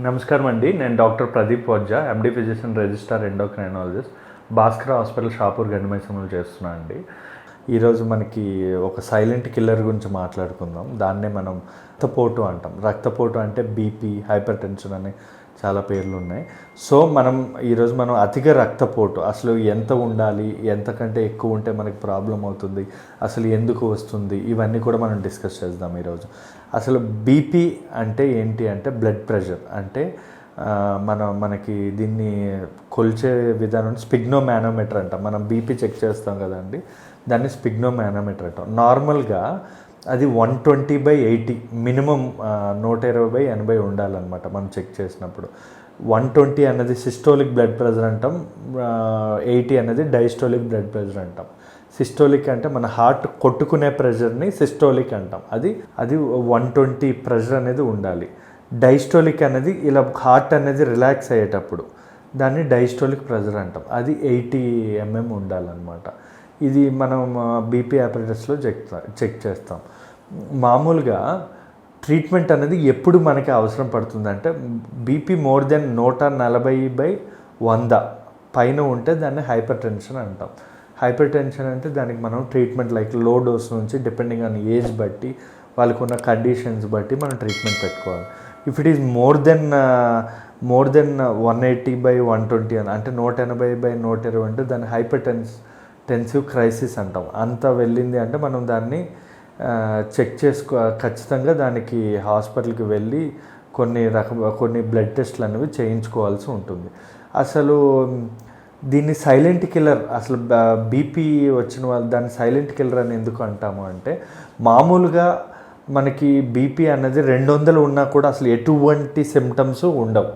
నమస్కారం అండి నేను doctor Pradeep Vajja MD physician registrar endocrinologist. Bhaskar hospital Shapur గండిమైసంలో చేస్తున్నాను అండి. ఈరోజు మనకి ఒక సైలెంట్ కిల్లర్ గురించి మాట్లాడుకుందాం. దాన్నే మనం రక్తపోటు అంటాం. రక్తపోటు అంటే బీపీ హైపర్ టెన్షన్ అనే చాలా పేర్లు ఉన్నాయి సో మనం ఈరోజు మనం అతిగా రక్తపోటు అసలు ఎంత ఉండాలి ఎంతకంటే ఎక్కువ ఉంటే మనకి ప్రాబ్లం అవుతుంది అసలు ఎందుకు వస్తుంది ఇవన్నీ కూడా మనం డిస్కస్ చేద్దాం ఈరోజు. అసలు బీపీ అంటే ఏంటి అంటే బ్లడ్ ప్రెషర్. అంటే మన మనకి దీన్ని కొలిచే విధానం స్పిగ్నో మేనోమీటర్ అంటాం. మనం బీపీ చెక్ చేస్తాం కదండి దాన్ని స్పిగ్నో మేనోమీటర్ అంటాం. నార్మల్గా అది one twenty by eighty. Minimum నూట ఇరవై బై ఎనభై ఉండాలన్నమాట మనం చెక్ చేసినప్పుడు. వన్ ట్వంటీ అన్నది సిస్టోలిక్ బ్లడ్ ప్రెషర్ అంటాం ఎయిటీ అనేది డైస్టోలిక్ బ్లడ్ ప్రెషర్ అంటాం. సిస్టోలిక్ అంటే మన హార్ట్ కొట్టుకునే ప్రెషర్ని సిస్టోలిక్ అంటాం. అది అది వన్ ట్వంటీ ప్రెషర్ అనేది ఉండాలి. డైస్టోలిక్ అనేది ఇలా హార్ట్ అనేది రిలాక్స్ అయ్యేటప్పుడు దాన్ని డైస్టోలిక్ ప్రెషర్ అంటాం. అది ఎయిటీ ఎంఎం ఉండాలన్నమాట. ఇది మనం బీపీ ఆపరేటర్స్లో చెక్ చెక్ చేస్తాం. మామూలుగా ట్రీట్మెంట్ అనేది ఎప్పుడు మనకి అవసరం పడుతుంది అంటే బీపీ మోర్ దెన్ నూట నలభై బై వంద పైన ఉంటే దాన్ని హైపర్ టెన్షన్ అంటాం. హైపర్ టెన్షన్ అంటే దానికి మనం ట్రీట్మెంట్ లైక్లో డోస్ నుంచి డిపెండింగ్ ఆన్ ఏజ్ బట్టి వాళ్ళకు ఉన్న కండిషన్స్ బట్టి మనం ట్రీట్మెంట్ పెట్టుకోవాలి. If it is more than more than one eighty by one twenty అని అంటే నూట ఎనభై బై నూట ఇరవై అంటే దాన్ని హైపర్ టెన్స్ టెన్సివ్ క్రైసిస్ అంటాం. అంత వెళ్ళింది అంటే మనం దాన్ని చెక్ చేసుకో ఖచ్చితంగా దానికి హాస్పిటల్కి వెళ్ళి కొన్ని రకం కొన్ని బ్లడ్ టెస్ట్లు అనేవి చేయించుకోవాల్సి ఉంటుంది. అసలు దీన్ని సైలెంట్ కిల్లర్ అసలు బీపీ వచ్చిన వాళ్ళు దాన్ని సైలెంట్ కిల్లర్ అని ఎందుకు అంటాము అంటే మామూలుగా మనకి బీపీ అన్నది రెండు వందలు ఉన్నా కూడా అసలు ఎటువంటి సిమ్టమ్స్ ఉండవు.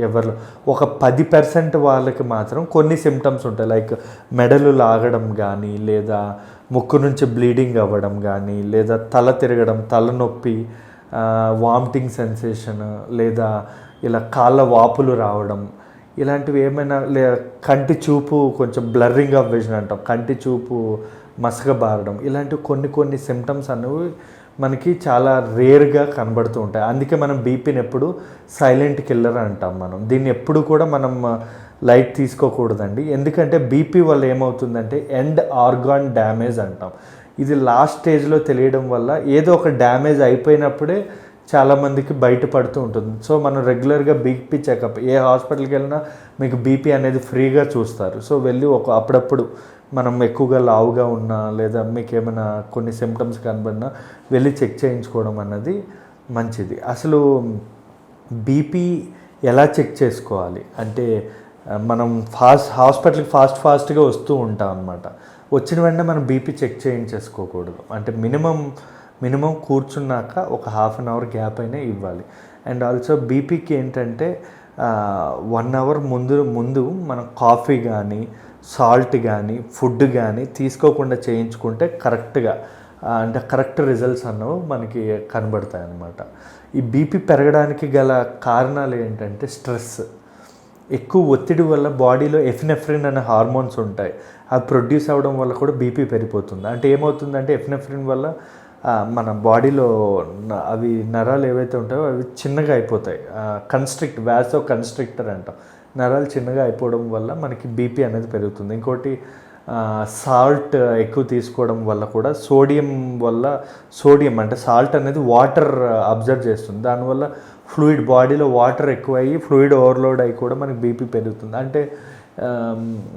ఎవరిలో. ఒక పది పర్సెంట్ వాళ్ళకి మాత్రం కొన్ని సిమ్టమ్స్ ఉంటాయి. లైక్ మెడలు లాగడం కానీ లేదా ముక్కు నుంచి బ్లీడింగ్ అవ్వడం కానీ లేదా తల తిరగడం తలనొప్పి వామిటింగ్ సెన్సేషన్ లేదా ఇలా కాళ్ళ వాపులు రావడం ఇలాంటివి ఏమైనా లే కంటి చూపు కొంచెం బ్లర్రింగ్ ఆఫ్ విజన్ అంటాం. కంటి చూపు మసకబారడం ఇలాంటివి కొన్ని కొన్ని సిమ్టమ్స్ అనేవి మనకి చాలా రేర్గా కనబడుతూ ఉంటాయి. అందుకే మనం బీపీని ఎప్పుడు సైలెంట్ కిల్లర్ అంటాం మనం. దీన్ని ఎప్పుడు కూడా మనం లైట్ తీసుకోకూడదండి. ఎందుకంటే బీపీ వల్ల ఏమవుతుందంటే ఎండ్ ఆర్గాన్ డ్యామేజ్ అంటాం. ఇది లాస్ట్ స్టేజ్లో తెలియడం వల్ల ఏదో ఒక డ్యామేజ్ అయిపోయినప్పుడే చాలామందికి బయటపడుతూ ఉంటుంది. సో మనం రెగ్యులర్గా బీపీ చెకప్ ఏ హాస్పిటల్కి వెళ్ళినా మీకు బీపీ అనేది ఫ్రీగా చూస్తారు. సో వెళ్ళి ఒక అప్పుడప్పుడు మనం ఎక్కువగా లావుగా ఉన్నా లేదా మీకు ఏమైనా కొన్ని సిమ్టమ్స్ కనబడినా వెళ్ళి చెక్ చేయించుకోవడం అన్నది మంచిది. అసలు బీపీ ఎలా చెక్ చేసుకోవాలి? అంటే మనం ఫాస్ట్ హాస్పిటల్కి ఫాస్ట్ ఫాస్ట్గా వస్తూ ఉంటాం అనమాట వచ్చిన వెంటనే మనం బీపీ చెక్ చేయించేసుకోకూడదు. అంటే మినిమం మినిమం కూర్చున్నాక ఒక హాఫ్ అన్ అవర్ గ్యాప్ అయినా ఇవ్వాలి. అండ్ ఆల్సో బీపీకి ఏంటంటే వన్ అవర్ ముందు ముందు మనం కాఫీ కానీ సాల్ట్ కానీ ఫుడ్ కానీ తీసుకోకుండా చేయించుకుంటే కరెక్ట్గా అంటే కరెక్ట్ రిజల్ట్స్ అన్నవి మనకి కనబడతాయి అన్నమాట ఈ బీపీ పెరగడానికి గల కారణాలు ఏంటంటే స్ట్రెస్. ఎక్కువ ఒత్తిడి వల్ల బాడీలో ఎఫినెఫ్రిన్ అనే హార్మోన్స్ ఉంటాయి. అవి ప్రొడ్యూస్ అవ్వడం వల్ల కూడా బీపీ పెరిగిపోతుంది. అంటే ఏమవుతుందంటే ఎఫినెఫ్రిన్ వల్ల మన బాడీలో అవి నరాలు ఏవైతే ఉంటాయో అవి చిన్నగా అయిపోతాయి. కన్స్ట్రిక్ట్ వ్యాసో కన్స్ట్రిక్టర్ అంటాం. నరాలు చిన్నగా అయిపోవడం వల్ల మనకి బీపీ అనేది పెరుగుతుంది. ఇంకోటి సాల్ట్ ఎక్కువ తీసుకోవడం వల్ల కూడా సోడియం వల్ల సోడియం అంటే సాల్ట్ అనేది వాటర్ అబ్జర్వ్ చేస్తుంది. దానివల్ల ఫ్లూయిడ్ బాడీలో వాటర్ ఎక్కువ అయ్యి ఫ్లూయిడ్ ఓవర్లోడ్ అయ్యి కూడా మనకి బీపీ పెరుగుతుంది. అంటే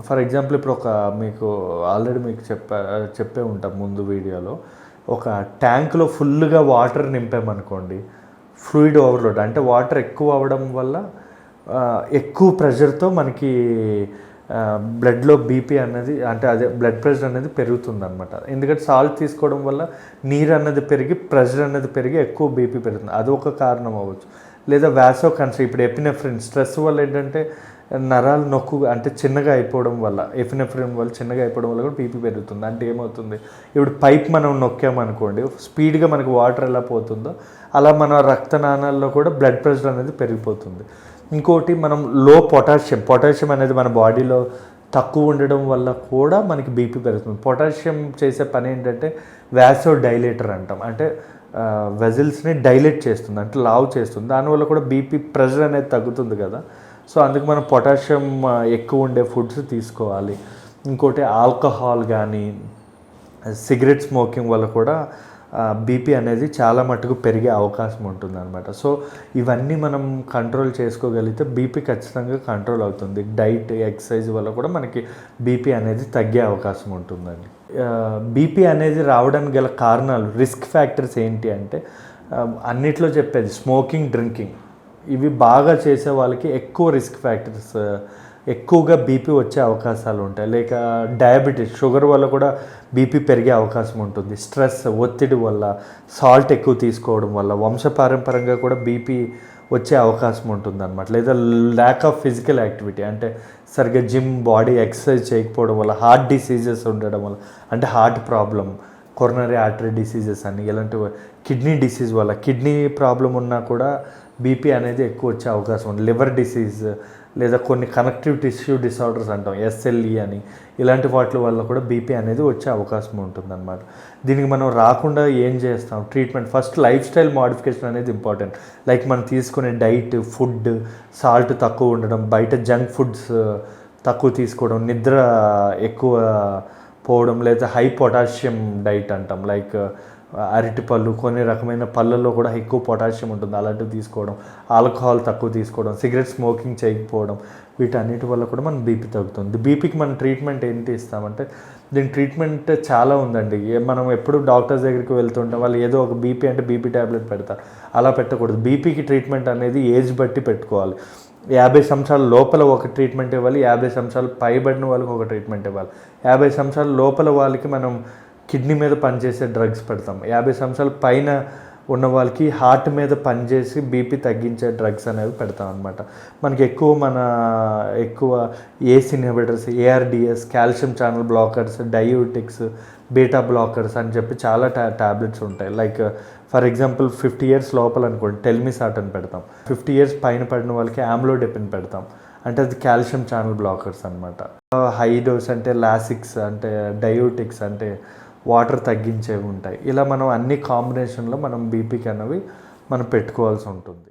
ఫర్ ఎగ్జాంపుల్ ఇప్పుడు ఒక మీకు ఆల్రెడీ మీకు చెప్పా చెప్పే ఉంటాం ముందు వీడియోలో. ఒక ట్యాంక్లో ఫుల్గా వాటర్ నింపామనుకోండి ఫ్లూయిడ్ ఓవర్లోడ్ అంటే వాటర్ ఎక్కువ అవ్వడం వల్ల ఎక్కువ ప్రెషర్తో మనకి బ్లడ్లో బీపీ అన్నది అంటే అదే బ్లడ్ ప్రెషర్ అనేది పెరుగుతుందనమాట ఎందుకంటే సాల్ట్ తీసుకోవడం వల్ల నీరు అన్నది పెరిగి ప్రెషర్ అన్నది పెరిగి ఎక్కువ బీపీ పెరుగుతుంది. అది ఒక కారణం అవ్వచ్చు. లేదా వ్యాసో కన్సర్ ఇప్పుడు ఎపినెఫ్రిన్ స్ట్రెస్ వల్ల ఏంటంటే నరాలు నొక్కు అంటే చిన్నగా అయిపోవడం వల్ల ఎఫినెఫ్రిన్ వల్ల చిన్నగా అయిపోవడం వల్ల కూడా బీపీ పెరుగుతుంది. అంటే ఏమవుతుంది? ఇప్పుడు పైప్ మనం నొక్కామనుకోండి స్పీడ్గా మనకి వాటర్ ఎలా పోతుందో అలా మన రక్తనాళాల్లో కూడా బ్లడ్ ప్రెషర్ అనేది పెరిగిపోతుంది. ఇంకోటి మనం లో పొటాషియం పొటాషియం అనేది మన బాడీలో తక్కువ ఉండడం వల్ల కూడా మనకి బీపీ పెరుగుతుంది. పొటాషియం చేసే పని ఏంటంటే వ్యాసో డైలేటర్ అంటాం అంటే వెజిల్స్ని డైలేట్ చేస్తుంది అంటే లావ్ చేస్తుంది. దానివల్ల కూడా బీపీ ప్రెషర్ అనేది తగ్గుతుంది కదా. సో అందుకు మనం పొటాషియం ఎక్కువ ఉండే ఫుడ్స్ తీసుకోవాలి. ఇంకోటి ఆల్కహాల్ కానీ సిగరెట్ స్మోకింగ్ వల్ల కూడా బీపీ అనేది చాలా మటుకు పెరిగే అవకాశం ఉంటుంది అనమాట సో ఇవన్నీ మనం కంట్రోల్ చేసుకోగలిగితే బీపీ ఖచ్చితంగా కంట్రోల్ అవుతుంది. డైట్ ఎక్సర్సైజ్ వల్ల కూడా మనకి బీపీ అనేది తగ్గే అవకాశం ఉంటుందండి. బీపీ అనేది రావడానికి గల కారణాలు రిస్క్ ఫ్యాక్టర్స్ ఏంటి అంటే అన్నిట్లో చెప్పేది స్మోకింగ్ డ్రింకింగ్. ఇవి బాగా చేసే వాళ్ళకి ఎక్కువ రిస్క్ ఫ్యాక్టర్స్ ఎక్కువగా బీపీ వచ్చే అవకాశాలు ఉంటాయి. లేక డయాబెటీస్ షుగర్ వల్ల కూడా బీపీ పెరిగే అవకాశం ఉంటుంది. స్ట్రెస్ ఒత్తిడి వల్ల సాల్ట్ ఎక్కువ తీసుకోవడం వల్ల వంశపారంపరంగా కూడా బీపీ వచ్చే అవకాశం ఉంటుంది అనమాట లేదా ల్యాక్ ఆఫ్ ఫిజికల్ యాక్టివిటీ అంటే సరిగ్గా జిమ్ బాడీ ఎక్సర్సైజ్ చేయకపోవడం వల్ల హార్ట్ డిసీజెస్ ఉండడం వల్ల అంటే heart problem coronary artery diseases అని ఇలాంటి కిడ్నీ డిసీజ్ వల్ల కిడ్నీ ప్రాబ్లం ఉన్నా కూడా బీపీ అనేది ఎక్కువ వచ్చే అవకాశం ఉంది. లివర్ డిసీజ్ లేదా కొన్ని కనెక్టివ్ టిష్యూ డిసార్డర్స్ అంటాం ఎస్ఎల్ఈ అని. ఇలాంటి వాటి వల్ల కూడా బీపీ అనేది వచ్చే అవకాశం ఉంటుందన్నమాట. దీనికి మనం రాకుండా ఏం చేస్తాం? Treatment first life style modification అనేది ఇంపార్టెంట్ లైక్ మనం తీసుకునే డైట్ ఫుడ్ సాల్ట్ తక్కువ ఉండడం బయట జంక్ ఫుడ్స్ తక్కువ తీసుకోవడం నిద్ర ఎక్కువ పోవడం లేదా హై పొటాషియం డైట్ అంటాం. లైక్ అరటి పళ్ళు కొన్ని రకమైన పళ్ళల్లో కూడా ఎక్కువ పొటాషియం ఉంటుంది. అలాంటివి తీసుకోవడం ఆల్కహాల్ తక్కువ తీసుకోవడం సిగరెట్ స్మోకింగ్ చేయకపోవడం వీటన్నిటి వల్ల కూడా మన బీపీ తగ్గుతుంది. బీపీకి మనం ట్రీట్మెంట్ ఏంటి ఇస్తామంటే దీని ట్రీట్మెంట్ చాలా ఉందండి. ఏ- మనం ఎప్పుడు డాక్టర్స్ దగ్గరికి వెళ్తుంటాం వాళ్ళు ఏదో ఒక బీపీ అంటే బీపీ ట్యాబ్లెట్ పెడతారు. అలా పెట్టకూడదు. బీపీకి ట్రీట్మెంట్ అనేది ఏజ్ బట్టి పెట్టుకోవాలి. యాభై సంవత్సరాల లోపల ఒక ట్రీట్మెంట్ ఇవ్వాలి యాభై సంవత్సరాలు పైబడిన వాళ్ళకి ఒక ట్రీట్మెంట్ ఇవ్వాలి. యాభై సంవత్సరాల లోపల వాళ్ళకి మనం కిడ్నీ మీద పనిచేసే డ్రగ్స్ పెడతాం. యాభై సంవత్సరాల పైన ఉన్న వాళ్ళకి హార్ట్ మీద పనిచేసి బీపీ తగ్గించే డ్రగ్స్ అనేవి పెడతాం అనమాట మనకి ఎక్కువ మన ఎక్కువ ACE inhibitors ARDS calcium channel blockers diuretics beta blockers అని చెప్పి చాలా టా టాబ్లెట్స్ ఉంటాయి. Like for example fifty years లోపల అనుకోండి టెల్మిసాట్ అని పెడతాం. ఫిఫ్టీ ఇయర్స్ పైన పడిన వాళ్ళకి ఆమ్లోడెపిన్ పెడతాం. అంటే అది కాల్షియం ఛానల్ బ్లాకర్స్ అనమాట హై డోస్ అంటే లాసిక్స్ అంటే డయోటిక్స్ అంటే వాటర్ తగ్గించేవి ఉంటాయి. ఇలా మనం అన్ని కాంబినేషన్లో మనం బీపీకి అనేవి మనం పెట్టుకోవాల్సి ఉంటుంది.